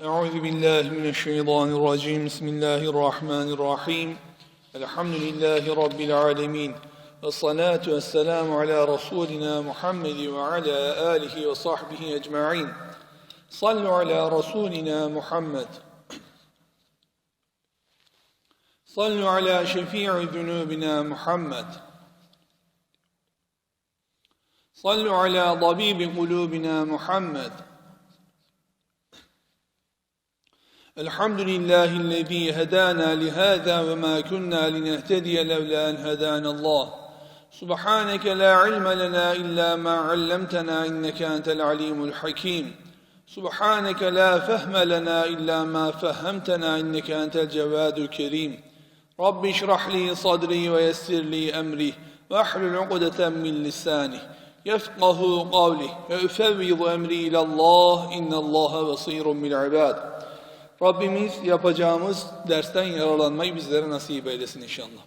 أعوذ بالله من الشيطان الرجيم. بسم الله الرحمن الرحيم. الحمد لله رب العالمين. والصلاة والسلام على رسولنا محمد وعلى آله وصحبه أجمعين. صلوا على رسولنا محمد. صلوا على شفيع ذنوبنا محمد. صلوا على طبيب قلوبنا محمد. الحمد لله الذي هدانا لهذا وما كنا لنهتدي لولا أن هدانا الله. سبحانك لا علم لنا إلا ما علمتنا إنك أنت العليم الحكيم. سبحانك لا فهم لنا إلا ما فهمتنا إنك أنت الجواد الكريم. رب اشرح لي صدري ويسر لي أمري واحلل عقدة من لساني يفقه قولي وأفوض أمري إلى الله إن الله بصير بالعباد. Rabbimiz yapacağımız dersten yararlanmayı bizlere nasip eylesin inşallah.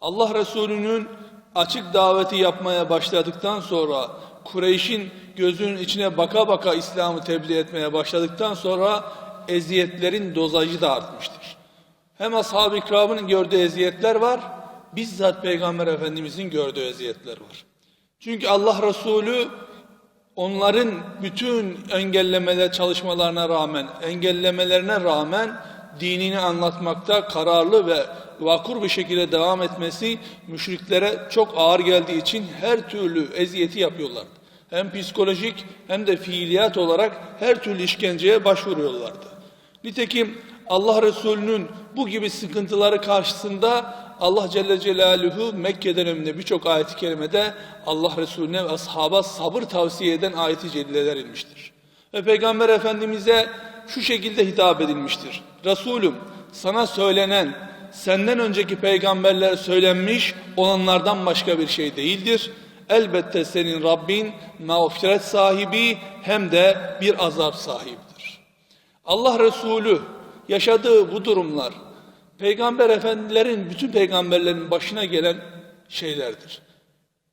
Allah Resulü'nün açık daveti yapmaya başladıktan sonra Kureyş'in gözünün içine baka baka İslam'ı tebliğ etmeye başladıktan sonra eziyetlerin dozajı da artmıştır. Hem ashab-ı kiramın gördüğü eziyetler var, bizzat Peygamber Efendimizin gördüğü eziyetler var. Çünkü Allah Resulü onların bütün engelleme çalışmalarına rağmen, engellemelerine rağmen dinini anlatmakta kararlı ve vakur bir şekilde devam etmesi müşriklere çok ağır geldiği için her türlü eziyeti yapıyorlardı. Hem psikolojik hem de fiiliyat olarak her türlü işkenceye başvuruyorlardı. Nitekim Allah Resulü'nün bu gibi sıkıntıları karşısında Allah Celle Celaluhu Mekke döneminde birçok ayet-i kerimede Allah Resulüne ve ashaba sabır tavsiye eden ayet-i celileler inmiştir. Ve Peygamber Efendimiz'e şu şekilde hitap edilmiştir. Resulüm sana söylenen senden önceki peygamberler söylenmiş olanlardan başka bir şey değildir. Elbette senin Rabbin mağfiret sahibi hem de bir azap sahibidir. Allah Resulü yaşadığı bu durumlar Peygamber efendilerin bütün peygamberlerin başına gelen şeylerdir.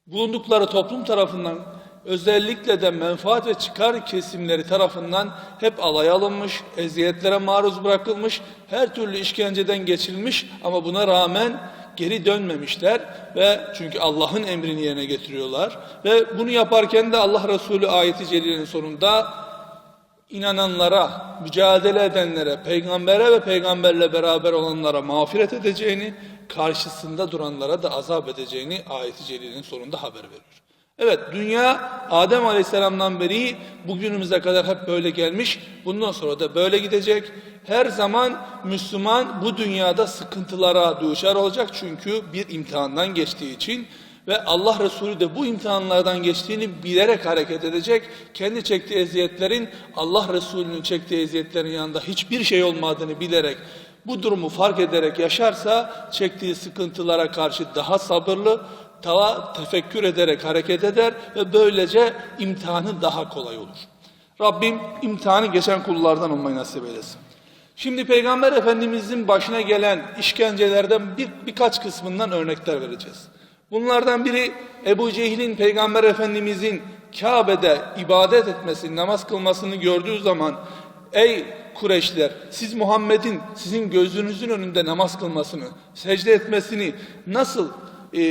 Bulundukları toplum tarafından özellikle de menfaat ve çıkar kesimleri tarafından hep alay alınmış, eziyetlere maruz bırakılmış, her türlü işkenceden geçirilmiş ama buna rağmen geri dönmemişler ve çünkü Allah'ın emrini yerine getiriyorlar ve bunu yaparken de Allah Resulü ayeti celilenin sonunda inananlara, mücadele edenlere, peygambere ve peygamberle beraber olanlara mağfiret edeceğini, karşısında duranlara da azap edeceğini ayeti sonunda haber veriyor. Evet dünya Adem Aleyhisselam'dan beri bugünümüze kadar hep böyle gelmiş. Bundan sonra da böyle gidecek. Her zaman Müslüman bu dünyada sıkıntılara düşer olacak çünkü bir imtihandan geçtiği için ve Allah Resulü de bu imtihanlardan geçtiğini bilerek hareket edecek. Kendi çektiği eziyetlerin Allah Resulü'nün çektiği eziyetlerin yanında hiçbir şey olmadığını bilerek bu durumu fark ederek yaşarsa çektiği sıkıntılara karşı daha sabırlı, daha tefekkür ederek hareket eder ve böylece imtihanı daha kolay olur. Rabbim imtihanı geçen kullardan olmayı nasip eylesin. Şimdi Peygamber Efendimizin başına gelen işkencelerden bir, birkaç kısmından örnekler vereceğiz. Bunlardan biri Ebu Cehil'in Peygamber Efendimizin Kabe'de ibadet etmesini, namaz kılmasını gördüğü zaman ey Kureyşler siz Muhammed'in sizin gözünüzün önünde namaz kılmasını, secde etmesini nasıl e,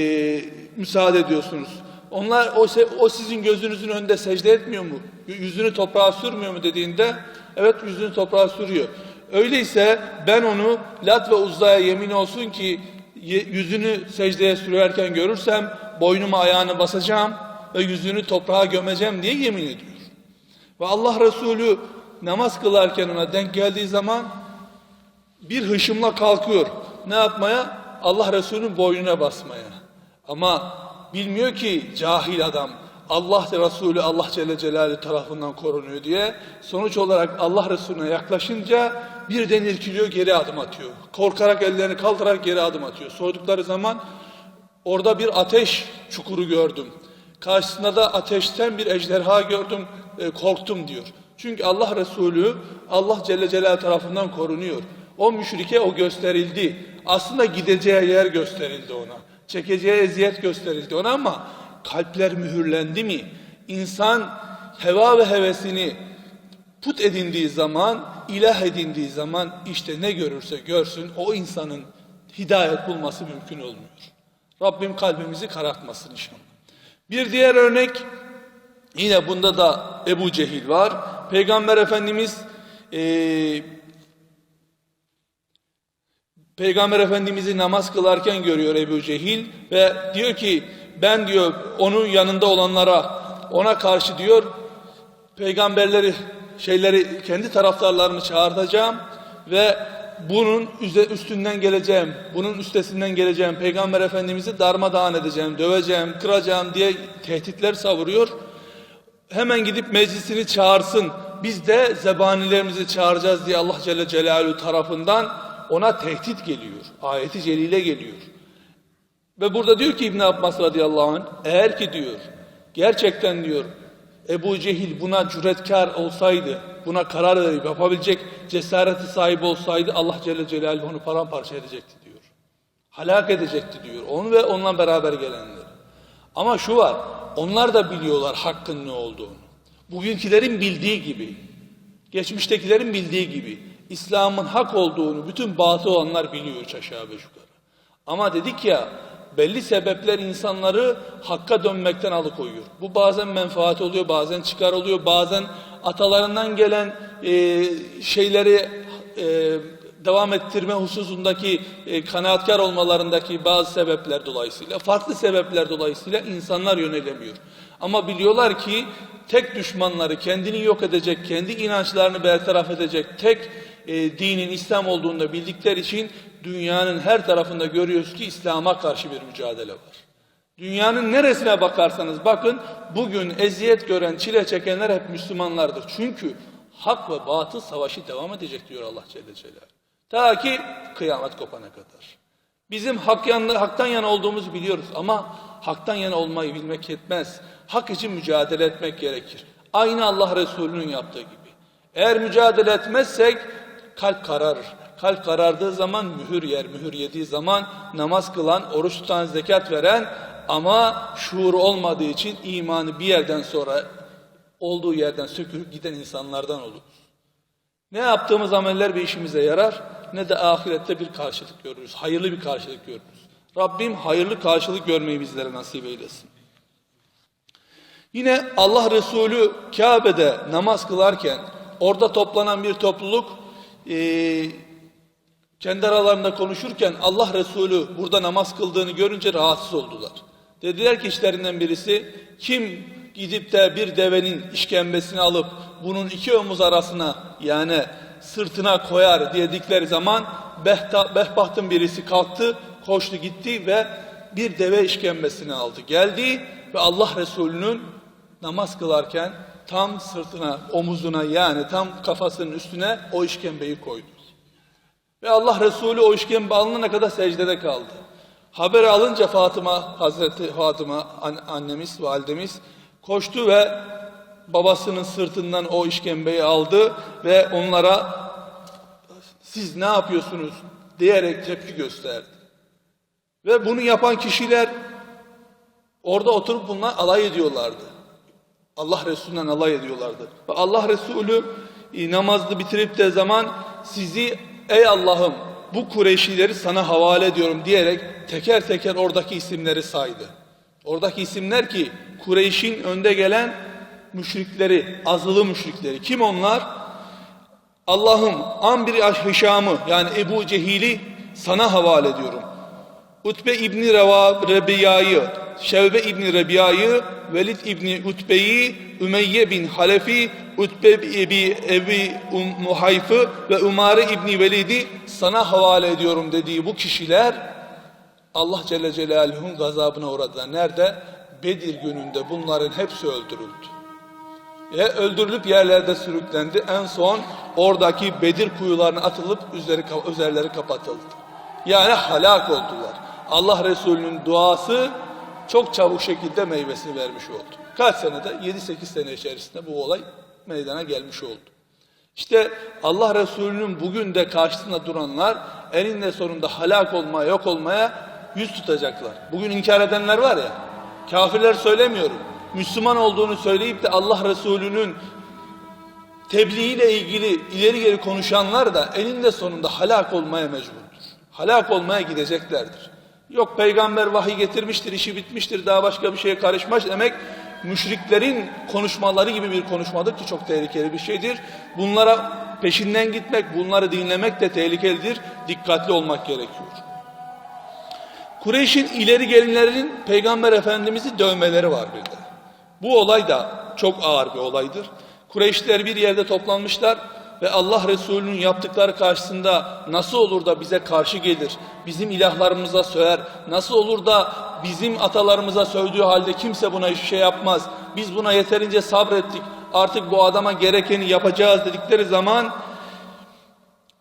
müsaade ediyorsunuz? Onlar o, o sizin gözünüzün önünde secde etmiyor mu? Yüzünü toprağa sürmüyor mu dediğinde evet yüzünü toprağa sürüyor. Öyleyse ben onu Lat ve Uzza'ya yemin olsun ki yüzünü secdeye sürerken görürsem boynuma ayağını basacağım ve yüzünü toprağa gömeceğim diye yemin ediyor. Ve Allah Resulü namaz kılarken ona denk geldiği zaman bir hışımla kalkıyor. Ne yapmaya? Allah Resulü'nün boynuna basmaya. Ama bilmiyor ki cahil adam Allah Resulü Allah Celle Celaluhu tarafından korunuyor diye sonuç olarak Allah Resulüne yaklaşınca birden irkiliyor geri adım atıyor. Korkarak ellerini kaldırarak geri adım atıyor. Sordukları zaman orada bir ateş çukuru gördüm. Karşısında da ateşten bir ejderha gördüm e, korktum diyor. Çünkü Allah Resulü Allah Celle Celaluhu tarafından korunuyor. O müşrike o gösterildi. Aslında gideceği yer gösterildi ona. Çekeceği eziyet gösterildi ona ama kalpler mühürlendi mi? İnsan heva ve hevesini put edindiği zaman ilah edindiği zaman işte ne görürse görsün o insanın hidayet bulması mümkün olmuyor. Rabbim kalbimizi karartmasın inşallah. Bir diğer örnek yine bunda da Ebu Cehil var. Peygamber Efendimiz eee Peygamber Efendimiz'i namaz kılarken görüyor Ebu Cehil ve diyor ki ben diyor onun yanında olanlara ona karşı diyor peygamberleri şeyleri kendi taraftarlarımı çağırtacağım ve bunun üstünden geleceğim, bunun üstesinden geleceğim, Peygamber Efendimiz'i darmadağın edeceğim, döveceğim, kıracağım diye tehditler savuruyor. Hemen gidip meclisini çağırsın, biz de zebanilerimizi çağıracağız diye Allah Celle Celaluhu tarafından ona tehdit geliyor. Ayeti celile geliyor. Ve burada diyor ki İbn Abbas radıyallahu anh eğer ki diyor gerçekten diyor Ebu Cehil buna cüretkar olsaydı buna karar verip yapabilecek cesareti sahibi olsaydı Allah Celle Celaluhu onu paramparça edecekti diyor. Halak edecekti diyor. Onu ve onunla beraber gelenleri. Ama şu var onlar da biliyorlar hakkın ne olduğunu. Bugünkülerin bildiği gibi geçmiştekilerin bildiği gibi İslam'ın hak olduğunu bütün batı olanlar biliyor aşağı beş yukarı. Ama dedik ya belli sebepler insanları hakka dönmekten alıkoyuyor. Bu bazen menfaat oluyor, bazen çıkar oluyor, bazen atalarından gelen e, şeyleri e, devam ettirme hususundaki e, kanaatkar olmalarındaki bazı sebepler dolayısıyla, farklı sebepler dolayısıyla insanlar yönelemiyor. Ama biliyorlar ki tek düşmanları kendini yok edecek, kendi inançlarını bertaraf edecek tek e, dinin İslam olduğunu da bildikleri için dünyanın her tarafında görüyoruz ki İslam'a karşı bir mücadele var. Dünyanın neresine bakarsanız bakın bugün eziyet gören, çile çekenler hep Müslümanlardır. Çünkü hak ve batıl savaşı devam edecek diyor Allah Celle Celaluhu. Ta ki kıyamet kopana kadar. Bizim hak yanlı, haktan yana olduğumuzu biliyoruz ama haktan yana olmayı bilmek yetmez. Hak için mücadele etmek gerekir. Aynı Allah Resulü'nün yaptığı gibi. Eğer mücadele etmezsek kalp kararır. Kalp karardığı zaman mühür yer, mühür yediği zaman namaz kılan, oruç tutan, zekat veren ama şuur olmadığı için imanı bir yerden sonra olduğu yerden sökülüp giden insanlardan olur. Ne yaptığımız ameller bir işimize yarar ne de ahirette bir karşılık görürüz. Hayırlı bir karşılık görürüz. Rabbim hayırlı karşılık görmeyi bizlere nasip eylesin. Yine Allah Resulü Kabe'de namaz kılarken orada toplanan bir topluluk eee kendi aralarında konuşurken Allah Resulü burada namaz kıldığını görünce rahatsız oldular. Dediler ki işlerinden birisi kim gidip de bir devenin işkembesini alıp bunun iki omuz arasına yani sırtına koyar dedikleri zaman Behta, Behbaht'ın birisi kalktı, koştu gitti ve bir deve işkembesini aldı. Geldi ve Allah Resulü'nün namaz kılarken tam sırtına, omuzuna yani tam kafasının üstüne o işkembeyi koydu. Ve Allah Resulü o işkembe alınana kadar secdede kaldı. Haber alınca Fatıma, Hazreti Fatıma an- annemiz, validemiz koştu ve babasının sırtından o işkembeyi aldı ve onlara siz ne yapıyorsunuz diyerek tepki gösterdi. Ve bunu yapan kişiler orada oturup bunlar alay ediyorlardı. Allah Resulü'nden alay ediyorlardı. Ve Allah Resulü e, namazı bitirip de zaman sizi ey Allah'ım bu Kureyşileri sana havale ediyorum diyerek teker teker oradaki isimleri saydı. Oradaki isimler ki Kureyş'in önde gelen müşrikleri, azılı müşrikleri. Kim onlar? Allah'ım Ambir Hişam'ı yani Ebu Cehil'i sana havale ediyorum. Utbe İbni Rebiya'yı, Şevbe İbni Rebiya'yı, Velid İbni Utbe'yi, Ümeyye bin Halefi, Utbe Ebi, Ebi um, Muhayf'ı ve Umare İbni Velid'i sana havale ediyorum dediği bu kişiler Allah Celle Celaluhu'nun gazabına uğradılar. Nerede? Bedir gününde bunların hepsi öldürüldü. Ve öldürülüp yerlerde sürüklendi. En son oradaki Bedir kuyularına atılıp üzeri, üzerleri kapatıldı. Yani halak oldular. Allah Resulü'nün duası çok çabuk şekilde meyvesini vermiş oldu. Kaç senede? 7-8 sene içerisinde bu olay meydana gelmiş oldu. İşte Allah Resulü'nün bugün de karşısında duranlar eninde sonunda halak olmaya, yok olmaya yüz tutacaklar. Bugün inkar edenler var ya, kafirler söylemiyorum. Müslüman olduğunu söyleyip de Allah Resulü'nün tebliğ ile ilgili ileri geri konuşanlar da eninde sonunda halak olmaya mecburdur. Halak olmaya gideceklerdir. Yok peygamber vahiy getirmiştir, işi bitmiştir, daha başka bir şeye karışmaz demek müşriklerin konuşmaları gibi bir konuşmadır ki çok tehlikeli bir şeydir. Bunlara peşinden gitmek, bunları dinlemek de tehlikelidir. Dikkatli olmak gerekiyor. Kureyş'in ileri gelinlerinin Peygamber Efendimiz'i dövmeleri var bir de. Bu olay da çok ağır bir olaydır. Kureyşliler bir yerde toplanmışlar ve Allah Resulü'nün yaptıkları karşısında nasıl olur da bize karşı gelir, bizim ilahlarımıza söver, nasıl olur da bizim atalarımıza sövdüğü halde kimse buna hiçbir şey yapmaz, biz buna yeterince sabrettik, artık bu adama gerekeni yapacağız dedikleri zaman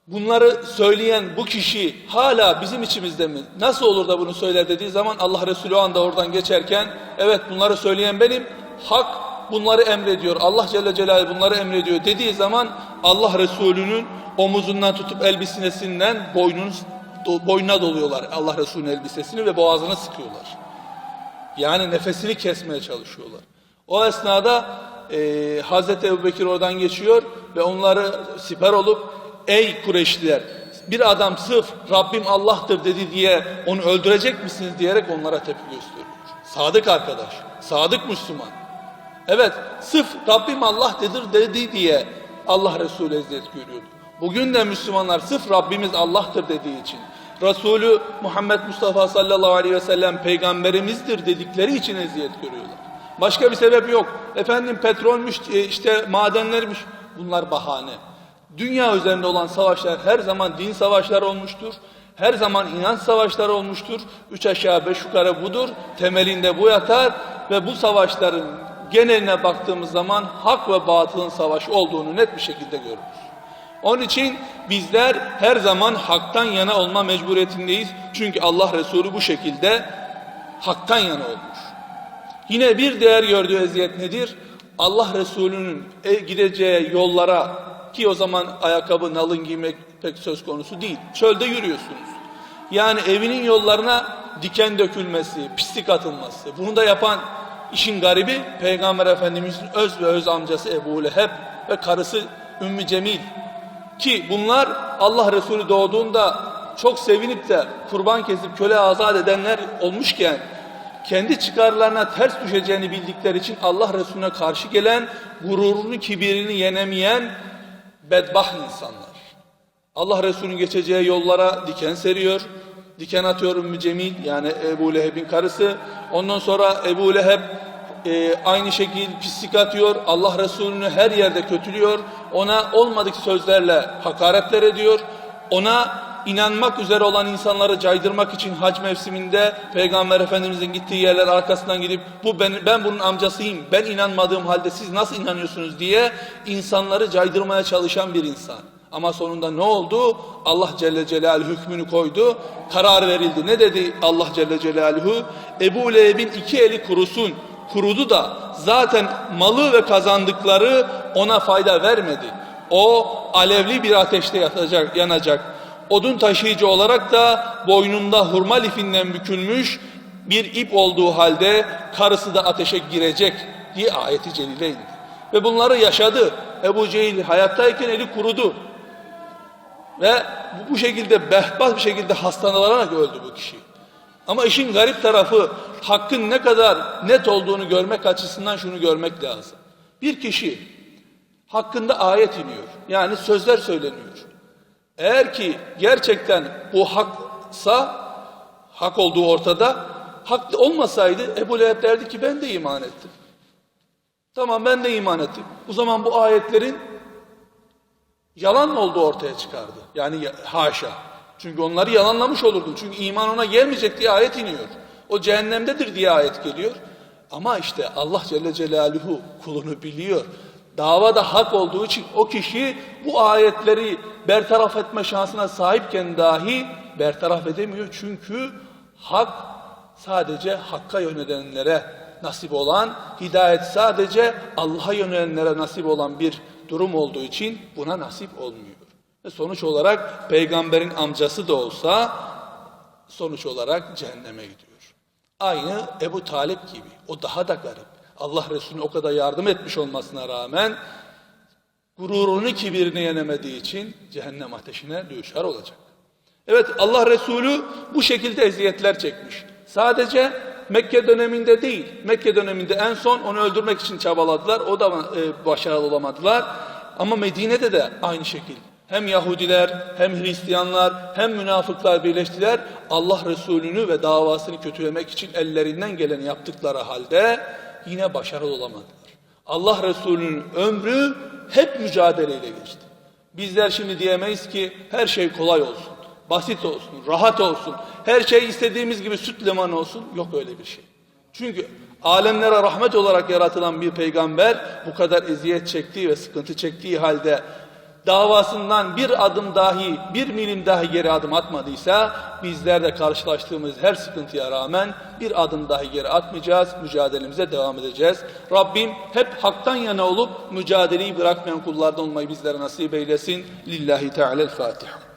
bunları söyleyen bu kişi hala bizim içimizde mi? Nasıl olur da bunu söyler dediği zaman Allah Resulü o anda oradan geçerken evet bunları söyleyen benim, hak bunları emrediyor. Allah Celle Celaluhu bunları emrediyor. dediği zaman Allah Resulü'nün omuzundan tutup elbisesinden boynunu, boynuna doluyorlar Allah Resulü'nün elbisesini ve boğazını sıkıyorlar. Yani nefesini kesmeye çalışıyorlar. O esnada e, Hazreti Ebu Bekir oradan geçiyor ve onları siper olup ey Kureyşliler bir adam sırf Rabbim Allah'tır dedi diye onu öldürecek misiniz diyerek onlara tepki gösteriyor. Sadık arkadaş, sadık Müslüman. Evet, sırf Rabbim Allah dedir dedi diye Allah Resulü eziyet görüyordu. Bugün de Müslümanlar sırf Rabbimiz Allah'tır dediği için, Resulü Muhammed Mustafa sallallahu aleyhi ve sellem peygamberimizdir dedikleri için eziyet görüyorlar. Başka bir sebep yok. Efendim petrolmüş, e, işte madenlermiş. Bunlar bahane. Dünya üzerinde olan savaşlar her zaman din savaşları olmuştur. Her zaman inanç savaşları olmuştur. Üç aşağı beş yukarı budur. Temelinde bu yatar ve bu savaşların geneline baktığımız zaman hak ve batılın savaşı olduğunu net bir şekilde görürüz. Onun için bizler her zaman haktan yana olma mecburiyetindeyiz. Çünkü Allah Resulü bu şekilde haktan yana olmuş. Yine bir değer gördüğü eziyet nedir? Allah Resulü'nün e, gideceği yollara ki o zaman ayakkabı nalın giymek pek söz konusu değil. Çölde yürüyorsunuz. Yani evinin yollarına diken dökülmesi, pislik atılması. Bunu da yapan işin garibi Peygamber Efendimiz'in öz ve öz amcası Ebu Leheb ve karısı Ümmü Cemil. Ki bunlar Allah Resulü doğduğunda çok sevinip de kurban kesip köle azat edenler olmuşken kendi çıkarlarına ters düşeceğini bildikleri için Allah Resulüne karşı gelen gururunu, kibirini yenemeyen bedbaht insanlar. Allah Resulü'nün geçeceği yollara diken seriyor. Diken atıyor Ümmü yani Ebu Leheb'in karısı. Ondan sonra Ebu Leheb e, aynı şekilde pislik atıyor. Allah Resulü'nü her yerde kötülüyor. Ona olmadık sözlerle hakaretler ediyor. Ona inanmak üzere olan insanları caydırmak için hac mevsiminde Peygamber Efendimizin gittiği yerler arkasından gidip bu ben, ben bunun amcasıyım ben inanmadığım halde siz nasıl inanıyorsunuz diye insanları caydırmaya çalışan bir insan. Ama sonunda ne oldu? Allah Celle Celaluhu hükmünü koydu. Karar verildi. Ne dedi Allah Celle Celaluhu? Ebu Leheb'in iki eli kurusun. Kurudu da zaten malı ve kazandıkları ona fayda vermedi. O alevli bir ateşte yatacak, yanacak. Odun taşıyıcı olarak da boynunda hurma lifinden bükülmüş bir ip olduğu halde karısı da ateşe girecek diye ayeti celile indi. Ve bunları yaşadı. Ebu Cehil hayattayken eli kurudu. Ve bu şekilde behbat bir şekilde hastalanarak öldü bu kişi. Ama işin garip tarafı hakkın ne kadar net olduğunu görmek açısından şunu görmek lazım. Bir kişi hakkında ayet iniyor. Yani sözler söyleniyor. Eğer ki gerçekten bu haksa, hak olduğu ortada, hak olmasaydı Ebu Leheb derdi ki ben de iman ettim. Tamam ben de iman ettim. O zaman bu ayetlerin yalan olduğu ortaya çıkardı. Yani haşa. Çünkü onları yalanlamış olurdun. Çünkü iman ona gelmeyecek diye ayet iniyor. O cehennemdedir diye ayet geliyor. Ama işte Allah Celle Celaluhu kulunu biliyor. Davada hak olduğu için o kişi bu ayetleri bertaraf etme şansına sahipken dahi bertaraf edemiyor. Çünkü hak sadece hakka yönelenlere nasip olan, hidayet sadece Allah'a yönelenlere nasip olan bir durum olduğu için buna nasip olmuyor. Ve sonuç olarak peygamberin amcası da olsa sonuç olarak cehenneme gidiyor. Aynı Ebu Talip gibi. O daha da garip. Allah Resulüne o kadar yardım etmiş olmasına rağmen gururunu, kibirini yenemediği için cehennem ateşine düşer olacak. Evet Allah Resulü bu şekilde eziyetler çekmiş. Sadece Mekke döneminde değil. Mekke döneminde en son onu öldürmek için çabaladılar. O da e, başarılı olamadılar. Ama Medine'de de aynı şekil. Hem Yahudiler, hem Hristiyanlar, hem münafıklar birleştiler. Allah Resulü'nü ve davasını kötülemek için ellerinden geleni yaptıkları halde yine başarılı olamadılar. Allah Resulü'nün ömrü hep mücadeleyle geçti. Bizler şimdi diyemeyiz ki her şey kolay olsun, basit olsun, rahat olsun, her şey istediğimiz gibi süt liman olsun. Yok öyle bir şey. Çünkü alemlere rahmet olarak yaratılan bir peygamber bu kadar eziyet çektiği ve sıkıntı çektiği halde davasından bir adım dahi, bir milim dahi geri adım atmadıysa bizler de karşılaştığımız her sıkıntıya rağmen bir adım dahi geri atmayacağız, mücadelemize devam edeceğiz. Rabbim hep haktan yana olup mücadeleyi bırakmayan kullardan olmayı bizlere nasip eylesin. Lillahi Teala'l-Fatiha.